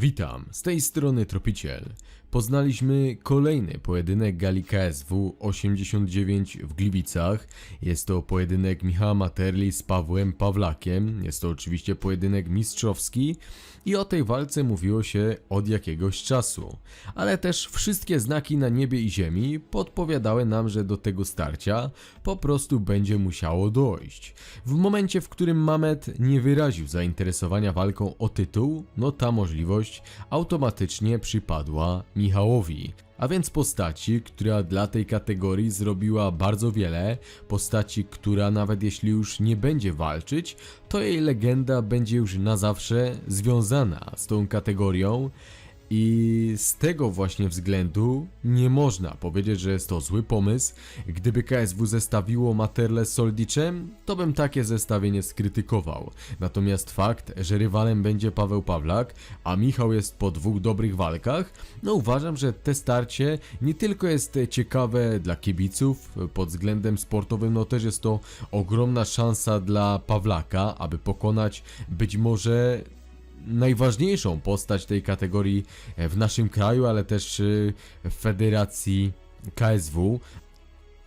Witam, z tej strony Tropiciel. Poznaliśmy kolejny pojedynek gali KSW 89 w Gliwicach. Jest to pojedynek Michała Materli z Pawłem Pawlakiem. Jest to oczywiście pojedynek mistrzowski i o tej walce mówiło się od jakiegoś czasu. Ale też wszystkie znaki na niebie i ziemi podpowiadały nam, że do tego starcia po prostu będzie musiało dojść. W momencie, w którym Mamet nie wyraził zainteresowania walką o tytuł, no ta możliwość automatycznie przypadła Michałowi. A więc postaci, która dla tej kategorii zrobiła bardzo wiele, postaci, która nawet jeśli już nie będzie walczyć, to jej legenda będzie już na zawsze związana z tą kategorią. I z tego właśnie względu nie można powiedzieć, że jest to zły pomysł. Gdyby KSW zestawiło Materle z Soldiczem, to bym takie zestawienie skrytykował. Natomiast fakt, że rywalem będzie Paweł Pawlak, a Michał jest po dwóch dobrych walkach, no uważam, że te starcie nie tylko jest ciekawe dla kibiców pod względem sportowym, no też jest to ogromna szansa dla Pawlaka, aby pokonać być może najważniejszą postać tej kategorii w naszym kraju, ale też y, w federacji KSW.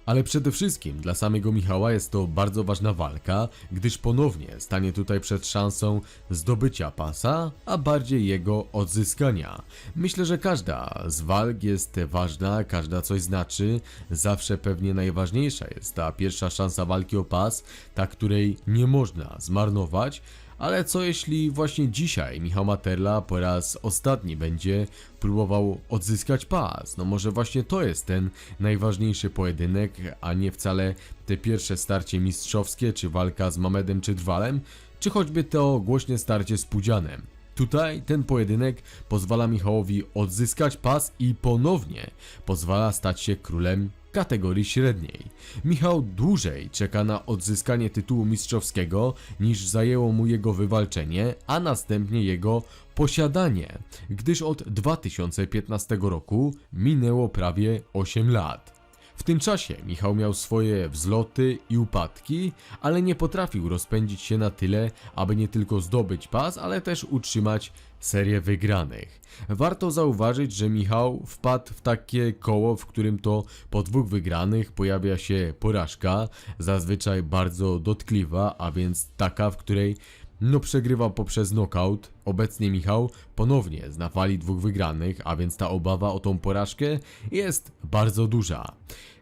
Ale przede wszystkim dla samego Michała jest to bardzo ważna walka, gdyż ponownie stanie tutaj przed szansą zdobycia pasa, a bardziej jego odzyskania. Myślę, że każda z walk jest ważna, każda coś znaczy. Zawsze pewnie najważniejsza jest ta pierwsza szansa walki o pas, ta której nie można zmarnować. Ale co jeśli właśnie dzisiaj Michał Materla po raz ostatni będzie próbował odzyskać pas? No może właśnie to jest ten najważniejszy pojedynek, a nie wcale te pierwsze starcie mistrzowskie, czy walka z Mamedem czy Drwalem, czy choćby to głośne starcie z Pudzianem. Tutaj ten pojedynek pozwala Michałowi odzyskać pas i ponownie pozwala stać się królem kategorii średniej. Michał dłużej czeka na odzyskanie tytułu mistrzowskiego niż zajęło mu jego wywalczenie, a następnie jego posiadanie, gdyż od 2015 roku minęło prawie 8 lat. W tym czasie Michał miał swoje wzloty i upadki, ale nie potrafił rozpędzić się na tyle, aby nie tylko zdobyć pas, ale też utrzymać serię wygranych. Warto zauważyć, że Michał wpadł w takie koło, w którym to po dwóch wygranych pojawia się porażka, zazwyczaj bardzo dotkliwa, a więc taka, w której no przegrywa poprzez knockout. Obecnie Michał ponownie zna fali dwóch wygranych, a więc ta obawa o tą porażkę jest bardzo duża.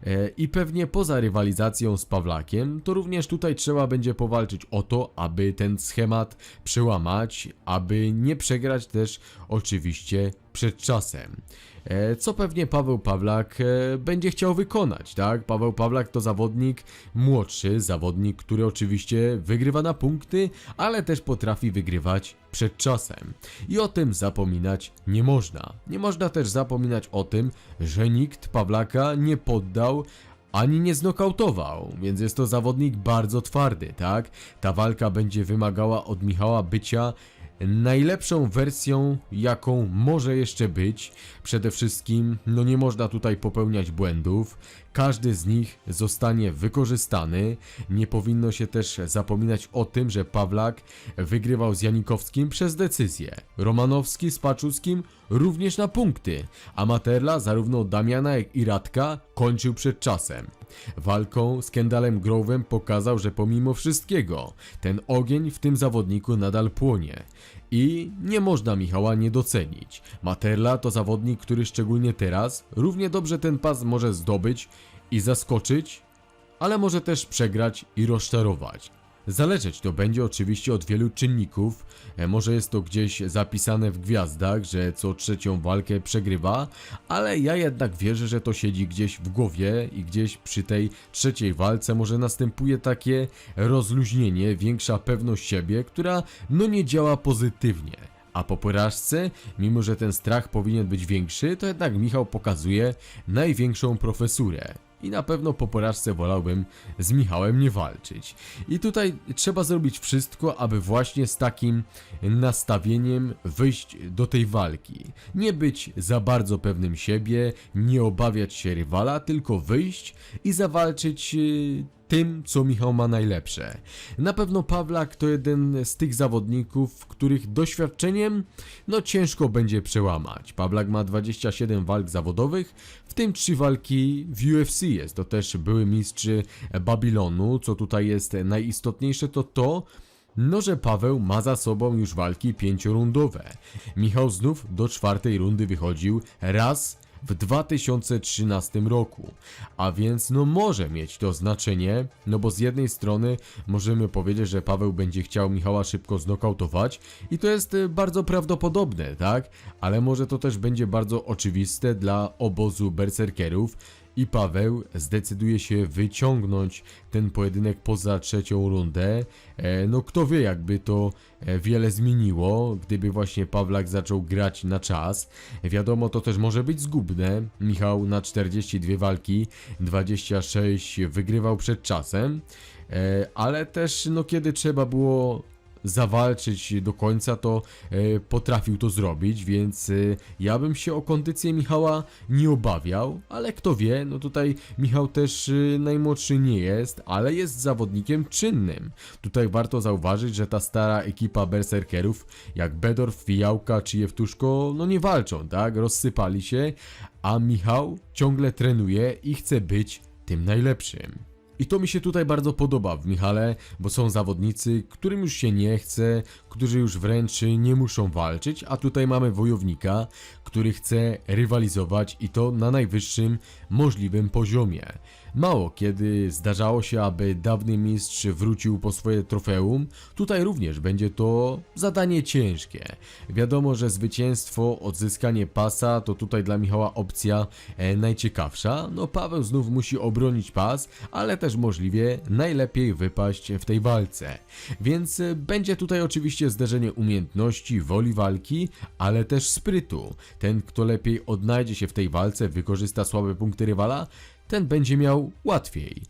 E, I pewnie poza rywalizacją z Pawlakiem, to również tutaj trzeba będzie powalczyć o to, aby ten schemat przełamać, aby nie przegrać też oczywiście przed czasem. E, Co pewnie Paweł Pawlak e, będzie chciał wykonać, tak? Paweł Pawlak to zawodnik młodszy, zawodnik, który oczywiście wygrywa na punkty, ale też potrafi wygrywać przed czasem. I o tym zapominać nie można. Nie można też zapominać o tym, że nikt Pawlaka nie poddał ani nie znokautował, więc jest to zawodnik bardzo twardy, tak? Ta walka będzie wymagała od Michała bycia najlepszą wersją, jaką może jeszcze być. Przede wszystkim, no nie można tutaj popełniać błędów. Każdy z nich zostanie wykorzystany. Nie powinno się też zapominać o tym, że Pawlak wygrywał z Janikowskim przez decyzję. Romanowski z Paczuskim również na punkty, a Materla zarówno Damiana jak i Radka kończył przed czasem. Walką z Kendallem Grove'em pokazał, że pomimo wszystkiego ten ogień w tym zawodniku nadal płonie. I nie można Michała nie docenić. Materla to zawodnik, który szczególnie teraz równie dobrze ten pas może zdobyć i zaskoczyć, ale może też przegrać i rozczarować. Zależeć to będzie oczywiście od wielu czynników. E, Może jest to gdzieś zapisane w gwiazdach, że co trzecią walkę przegrywa, ale ja jednak wierzę, że to siedzi gdzieś w głowie i gdzieś przy tej trzeciej walce może następuje takie rozluźnienie, większa pewność siebie, która no nie działa pozytywnie. A po porażce, mimo że ten strach powinien być większy, to jednak Michał pokazuje największą profesurę. I na pewno po porażce wolałbym z Michałem nie walczyć. I tutaj trzeba zrobić wszystko, aby właśnie z takim nastawieniem wyjść do tej walki. Nie być za bardzo pewnym siebie, nie obawiać się rywala, tylko wyjść i zawalczyć yy, tym, co Michał ma najlepsze. Na pewno Pawlak to jeden z tych zawodników, których doświadczeniem no ciężko będzie przełamać. Pawlak ma 27 walk zawodowych, w tym 3 walki w UFC. Jest to też były mistrz Babilonu. Co tutaj jest najistotniejsze to to, no, że Paweł ma za sobą już walki pięciorundowe. Michał znów do czwartej rundy wychodził raz w 2013 roku. A więc no może mieć to znaczenie, no bo z jednej strony możemy powiedzieć, że Paweł będzie chciał Michała szybko znokautować i to jest y, bardzo prawdopodobne, tak? Ale może to też będzie bardzo oczywiste dla obozu berserkerów i Paweł zdecyduje się wyciągnąć ten pojedynek poza trzecią rundę. E, no kto wie, jakby to e, wiele zmieniło, gdyby właśnie Pawlak zaczął grać na czas. Wiadomo, to też może być zgubne. Michał na 42 walki, 26 wygrywał przed czasem, e, ale też no kiedy trzeba było zawalczyć do końca, to e, potrafił to zrobić, więc e, ja bym się o kondycję Michała nie obawiał, ale kto wie, no tutaj Michał też e, najmłodszy nie jest, ale jest zawodnikiem czynnym. Tutaj warto zauważyć, że ta stara ekipa berserkerów, jak Bedorf, Fijałka czy Jewtuszko, no nie walczą, tak? Rozsypali się, a Michał ciągle trenuje i chce być tym najlepszym. I to mi się tutaj bardzo podoba w Michale, bo są zawodnicy, którym już się nie chce, którzy już wręcz nie muszą walczyć, a tutaj mamy wojownika, który chce rywalizować i to na najwyższym możliwym poziomie. Mało kiedy zdarzało się, aby dawny mistrz wrócił po swoje trofeum, tutaj również będzie to zadanie ciężkie. Wiadomo, że zwycięstwo, odzyskanie pasa to tutaj dla Michała opcja e, najciekawsza. No Paweł znów musi obronić pas, ale też możliwie najlepiej wypaść w tej walce. Więc e, będzie tutaj oczywiście zderzenie umiejętności, woli walki, ale też sprytu. Ten, kto lepiej odnajdzie się w tej walce, wykorzysta słabe punkty rywala, ten będzie miał łatwiej.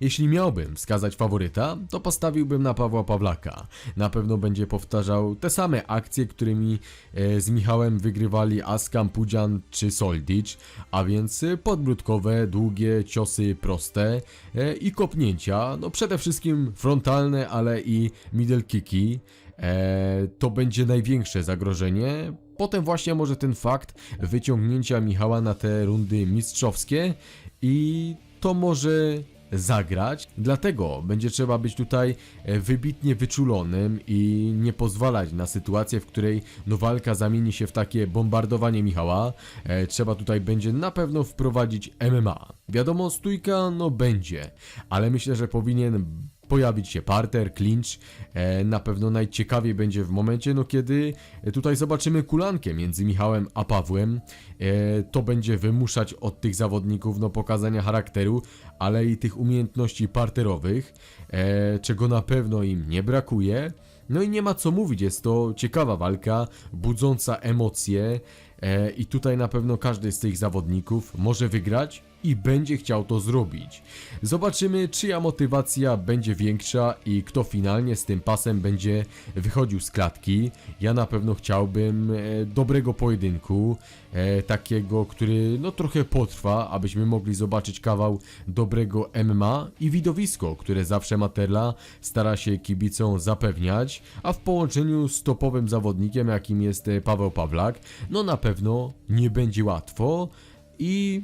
Jeśli miałbym wskazać faworyta, to postawiłbym na Pawła Pawlaka. Na pewno będzie powtarzał te same akcje, którymi e, z Michałem wygrywali Askam, Pudzian czy Soldic, a więc e, podbródkowe, długie ciosy proste e, i kopnięcia, no przede wszystkim frontalne, ale i middle kicki. E, to będzie największe zagrożenie. Potem właśnie może ten fakt wyciągnięcia Michała na te rundy mistrzowskie i to może zagrać. Dlatego będzie trzeba być tutaj e, wybitnie wyczulonym i nie pozwalać na sytuację, w której no walka zamieni się w takie bombardowanie Michała. E, trzeba tutaj będzie na pewno wprowadzić MMA. Wiadomo, stójka no będzie, ale myślę, że powinien pojawić się parter, clinch. E, na pewno najciekawiej będzie w momencie, no kiedy tutaj zobaczymy kulankę między Michałem a Pawłem. E, to będzie wymuszać od tych zawodników no pokazania charakteru, ale i tych umiejętności parterowych, e, czego na pewno im nie brakuje. No i nie ma co mówić, jest to ciekawa walka, budząca emocje e, i tutaj na pewno każdy z tych zawodników może wygrać i będzie chciał to zrobić. Zobaczymy, czyja motywacja będzie większa i kto finalnie z tym pasem będzie wychodził z klatki. Ja na pewno chciałbym e, dobrego pojedynku, e, takiego, który no trochę potrwa, abyśmy mogli zobaczyć kawał dobrego MMA i widowisko, które zawsze Materla stara się kibicom zapewniać, a w połączeniu z topowym zawodnikiem, jakim jest e, Paweł Pawlak, no na pewno nie będzie łatwo i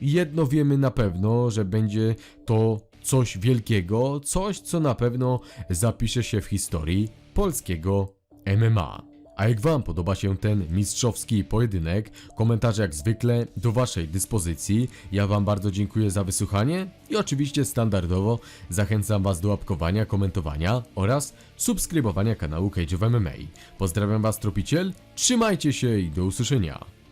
jedno wiemy na pewno, że będzie to coś wielkiego, coś co na pewno zapisze się w historii polskiego MMA. A jak Wam podoba się ten mistrzowski pojedynek, komentarze jak zwykle do Waszej dyspozycji. Ja Wam bardzo dziękuję za wysłuchanie i oczywiście standardowo zachęcam Was do łapkowania, komentowania oraz subskrybowania kanału Cage of MMA. Pozdrawiam Was Tropiciel, trzymajcie się i do usłyszenia.